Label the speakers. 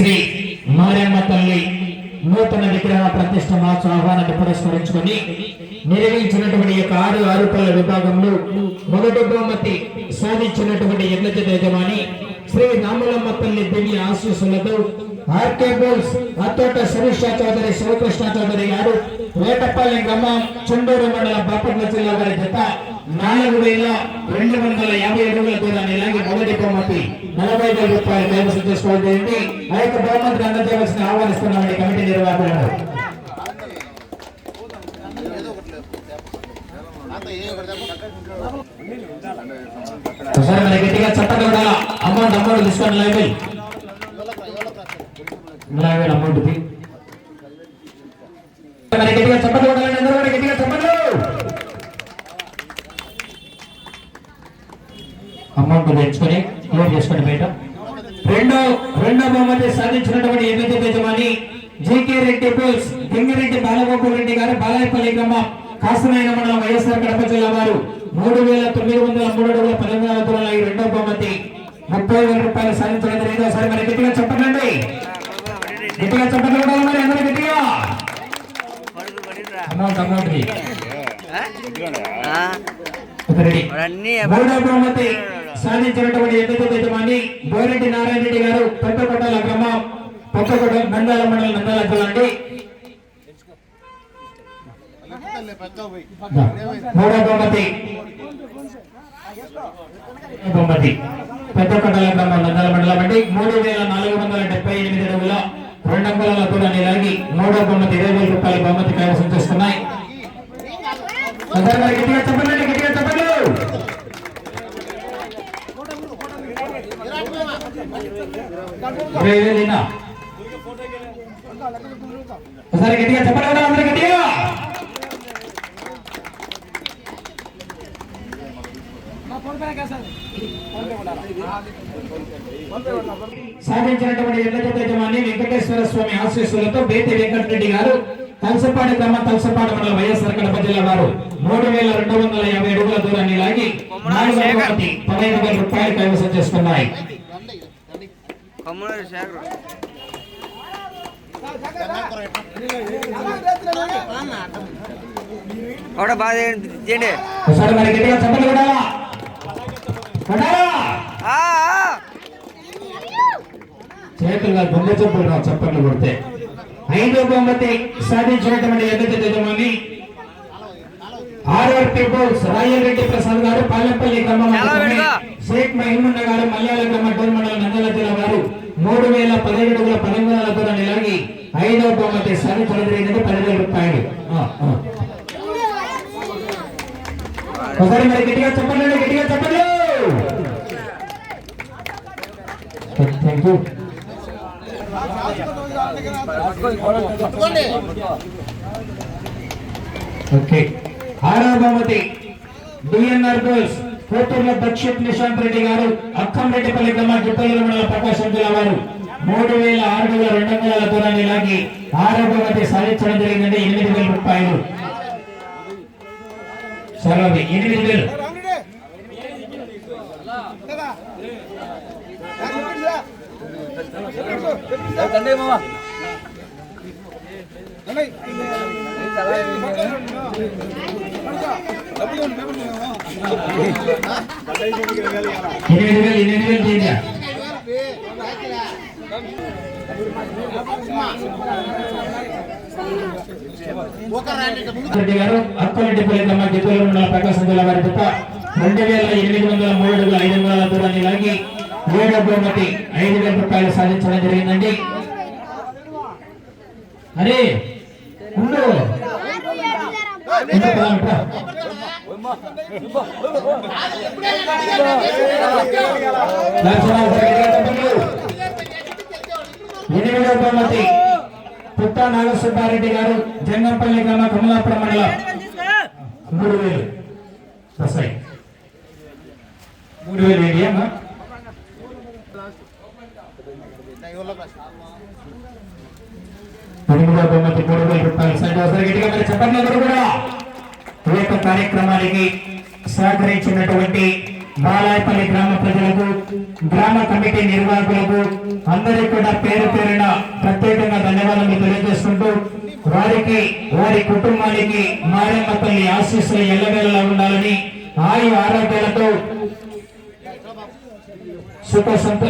Speaker 1: శ్రీ మారమ్మ తల్లి నూతన విగ్రహ ప్రతిష్ట మాచు ఆహ్వానాన్ని పురస్కరించుకొని నిర్వహించినటువంటి యొక్క ఆరు ఆరు విభాగంలో మొదటి బహుమతి సాధించినటువంటి ఎడ్ల యజమాని శ్రీ రాములమ్మ తల్లి దివ్య ఆశీస్సులతో ఆర్కే బోల్స్ అత్తోట శిరీష చౌదరి శివకృష్ణ చౌదరి గారు వేటపల్లి గ్రామం చుండూరు మండలం బాపట్ల జిల్లా వారి జత నాలుగు వేల రెండు వందల యాభై అడుగుల దూరాన్ని ఇలాగే మొదటి బహుమతి. నలభై వేల రూపాయలు కైవసం చేసుకోవాలి చేయండి. ఆ యొక్క బహుమతిని అందజేయవలసిన ఆహ్వానిస్తున్నామండి కమిటీ నిర్వాహకులను. గట్టిగా చప్పట్లు కూడా అమౌంట్ అమౌంట్ తీసుకోండి లైవ్ లైవ్ అమౌంట్ గట్టిగా చప్పట్లు కూడా గట్టిగా చప్పట్లు అమౌంట్ తెచ్చుకొని క్లియర్ చేసుకోండి బయట రెండో రెండో బహుమతి సాధించినటువంటి ఎనిమిది యజమాని జీకే రెడ్డి బోల్స్ గింగిరెడ్డి బాలగోపాల్ రెడ్డి గారు బాలాయపల్లి గ్రామం కాసనాయన మండలం వైఎస్ఆర్ కడప జిల్లా వారు మూడు వేల తొమ్మిది వందల మూడు అడుగుల పదిహేను దూరాల ఈ రెండో బహుమతి ముప్పై వేల రూపాయలు సాధించడం జరిగింది ఒకసారి మరి గట్టిగా చెప్పండి గట్టిగా చెప్పండి మరి అందరూ గట్టిగా. అమౌంట్ అమౌంట్ మూడో బహుమతి సాధించినటువంటి ఎన్నిక యజమాని బోరెడ్డి నారాయణ రెడ్డి గారు పెద్దకొట్టాల గ్రామం పెద్దకొట్ట నందాల మండలం నందాల జిల్లా అండి. మూడో బహుమతి. బహుమతి. పెద్దకొట్టాల గ్రామం నందాల మండలం అండి. మూడు వేల నాలుగు వందల డెబ్బై ఎనిమిది అడుగుల రెండు అంగుళాల దూరాన్ని లాగి మూడో బహుమతి ఇరవై వేల రూపాయల బహుమతి కైవసం చేస్తున్నాయి చెప్పండి. ఇరవై వేలేనా? ఒకసారి గట్టిగా చెప్పండి కదా అందరూ గట్టిగా! సాధించినటువంటి ఎల్లజత యజమాని వెంకటేశ్వర స్వామి ఆశీస్సులతో బేతి వెంకటరెడ్డి గారు తలసపాడు గ్రామ తలసపాడు మండలం వైఎస్ఆర్ కడప జిల్లా వారు మూడు వేల రెండు వందల యాభై అడుగుల దూరాన్ని లాగి నాలుగో బహుమతి పదహైదు వేల రూపాయలు కైవసం చేసుకున్నాయి.
Speaker 2: కమ్మునూరు శేఖర్ కూడా బాగా చేయండి
Speaker 1: ఒకసారి మరి గట్టిగా చెప్పండి కూడా కొట్టాలా?
Speaker 2: ఆ, ఆ.
Speaker 1: చేతులుగా దొంగ చెప్పులు రావు చప్పట్లు కొడితే ఐదో బహుమతి సాధించినటువంటి ఎదుటి యజమాని ఆర్ఆర్ పీపుల్స్ రాయరెడ్డి ప్రసాద్ గారు పాలెంపల్లి
Speaker 2: వేడిగా.
Speaker 1: షేక్ మహిమున్న గారు మలయాళ గ్రామ డోర్ మండలం నందల జిల్లా వారు మూడు వేల పదిహేడు అడుగుల పదమూడు వందల దూరాన్ని లాగి ఐదో బహుమతి సాధించడం జరిగింది పదివేల రూపాయలు. ఒకసారి మరి గట్టిగా చెప్పండి గట్టిగా చెప్పండి. Thank you. ఓకే. ఆరో బహుమతి డిఎన్ఆర్ గర్ల్స్ కోటూరులో దక్షిత్ నిశాంత్ రెడ్డి గారు అక్కంరెడ్డిపల్లి గ్రామ గిప్పల్లి మండల ప్రకాశం జిల్లా వారు. మూడు వేల ఆరు వేల రెండు వందల దూరాన్ని లాగి ఆరో బహుమతి సాధించడం జరిగిందంటే ఎనిమిది వేల రూపాయలు. సరే ఎనిమిది వేలు. తండ్రి మామ ఎనిమిది వేలు చేయండి రెడ్డి ప్రకాశం జిల్లా వారి తప్ప రెండు వేల ఎనిమిది వందల మూడు అడుగుల ఐదు వందల దూరాన్ని లాగి ఏడో బహుమతి ఐదు వేల రూపాయలు సాధించడం జరిగిందండి అరే ఉండు. ఎనిమిదవ బహుమతి పుట్ట నాగసుబ్బారెడ్డి గారు జంగంపల్లి గ్రామ కమలాపురం మండలం మూడు వేలు వస్తాయి మూడు వేలు ఏంటి అమ్మా బహుమతి మూడు వేల రూపాయలు. సైడ్ గట్టిగా మరి చెప్పండి ఎవరు కూడా. ఈ యొక్క కార్యక్రమానికి సహకరించినటువంటి బాలాయపల్లి గ్రామ ప్రజలకు గ్రామ కమిటీ నిర్వాహకులకు అందరికీ కూడా పేరు పేరున ప్రత్యేకంగా ధన్యవాదాలు తెలియజేసుకుంటూ వారికి వారి కుటుంబానికి మారమ్మ తల్లి ఆశీస్సులు ఎల్లవేళలా ఉండాలని ఆయు ఆరోగ్యాలతో సుఖ సంత